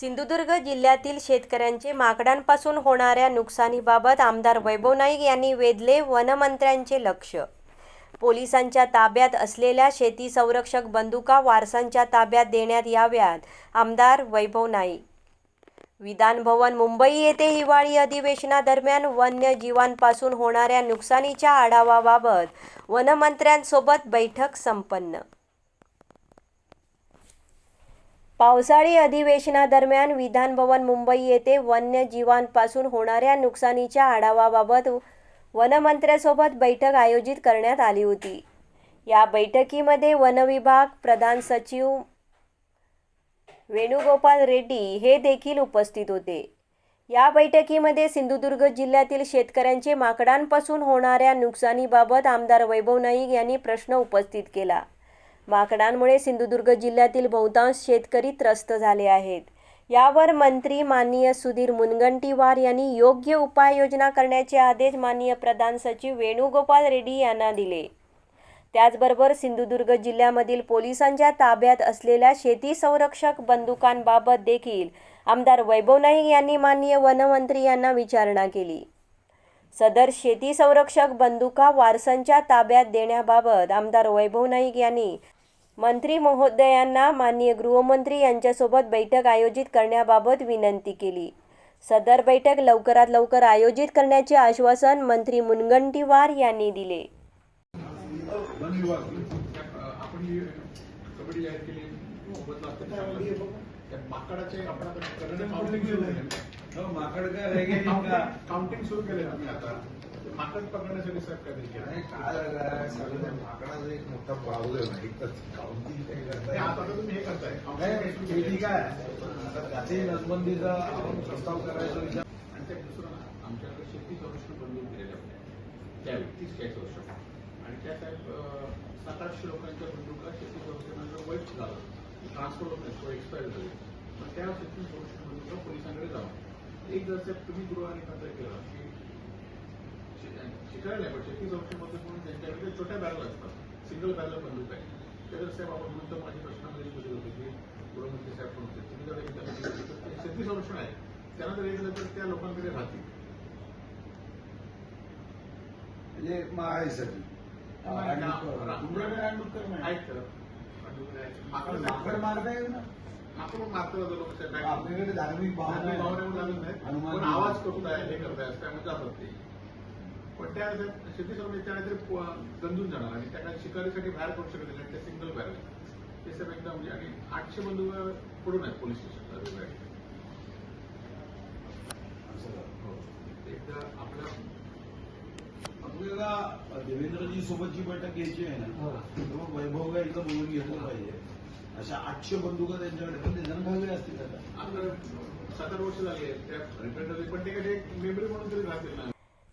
सिंधुदुर्ग जिल्ह्यातील शेतकऱ्यांचे माकडांपासून होणाऱ्या नुकसानीबाबत आमदार वैभव नाईक यांनी वेधले वनमंत्र्यांचे लक्ष. पोलिसांच्या ताब्यात असलेल्या शेती संरक्षक बंदुका वारसांच्या ताब्यात देण्यात याव्यात आमदार वैभव नाईक. विधानभवन मुंबई येथे हिवाळी अधिवेशनादरम्यान वन्यजीवांपासून होणाऱ्या नुकसानीच्या आढावाबाबत वनमंत्र्यांसोबत बैठक संपन्न. पावसाळी अधिवेशनादरम्यान विधानभवन मुंबई येथे वन्यजीवांपासून होणाऱ्या नुकसानीच्या आढावाबाबत वनमंत्र्यासोबत बैठक आयोजित करण्यात आली होती. या बैठकीमध्ये वनविभाग प्रधान सचिव वेणुगोपाल रेड्डी हे देखील उपस्थित होते. या बैठकीमध्ये सिंधुदुर्ग जिल्ह्यातील शेतकऱ्यांचे माकडांपासून होणाऱ्या नुकसानीबाबत आमदार वैभव नाईक यांनी प्रश्न उपस्थित केला. माकडांमुळे सिंधुदुर्ग जिल्ह्यातील बहुतांश शेतकरी त्रस्त झाले आहेत. यावर मंत्री माननीय सुधीर मुनगंटीवार यांनी योग्य उपाययोजना करण्याचे आदेश माननीय प्रधान सचिव वेणुगोपाल रेड्डी यांना दिले. त्याचबरोबर सिंधुदुर्ग जिल्ह्यामधील पोलिसांच्या ताब्यात असलेल्या शेती संरक्षक बंदुकांबाबत देखील आमदार वैभव नाईक यांनी माननीय वनमंत्री यांना विचारणा केली. सदर शेती संरक्षक बंदुका वारसांच्या ताब्यात देण्याबाबत आमदार वैभव नाईक यांनी मंत्री महोदयांना माननीय गृहमंत्री यांच्यासोबत बैठक आयोजित करण्याबाबत विनंती केली. सदर बैठक लवकरात लवकर आयोजित करण्याचे आश्वासन मंत्री मुनगंटीवार यांनी दिले. काउंटिंग सुरू केलं माकड पकडण्यासाठी काहीतरी केलं काय झालं, सगळं माकडाचा एक मोठा प्रॉब्लेम आहे तर काउंटिंग काही आता तुम्ही हे करताय. ठीक आहे. त्याची नसबंदीचा प्रस्ताव करायचा विचार. आणि त्या दुसरं ना, आमच्याकडे शेती संरक्षण बंधून दिलेल्या होत्या त्यावेळी तीच काय संरक्षण आणि त्या साहेब सात आठशे लोकांच्या बंदुका शेती संरक्षणाचं वाईट झालं. ट्रान्सफर होत नाही एक्सपायर झाले. मग त्या शेती संरक्षण बंदुका पोलिसांकडे जावं. एक जर साहेब तुम्ही गृह आणि खातं केलं की शिकायला नाही पण शेती संरक्षणमध्ये म्हणून त्यांच्याकडे छोट्या बॅरल असतात. सिंगल बॅरल बंदूक आहे ते जर साहेब आपण वृत्त माझ्या प्रश्नामध्ये बोलत होते की गृहमंत्री साहेब पण होते? तुम्ही जर शेती संरक्षण आहे. त्यांना जर एक तर त्या लोकांकडे राहतील. म्हणजे तर माकड मारता येईल ना. साहेब काय आपल्याकडे धार्मिक भावना आहे. भावना आवाज करताय हे करताय असं जातात ते पण त्या शेती सर्व त्या काहीतरी गंजून जाणार आणि त्या काही शिकारीसाठी बाहेर पडू शकत नाही ते सिंगल बॅरल ते सगळं एकदम म्हणजे आणि आठशे बंधू पडून आहेत पोलीस स्टेशनला? हो. एकदा आपल्या आपल्याला देवेंद्रजी सोबतची बैठक घ्यायची आहे ना तेव्हा वैभव काय इथं बोलून घेतलं पाहिजे. अशा आठशे बंदुका त्यांच्याकडे पण ते जनभागले असतील आता. आमच्याकडे सात आठ वर्ष झाली आहेत त्या झाले पण ते काही मेमरी म्हणून तरी राहतील ना.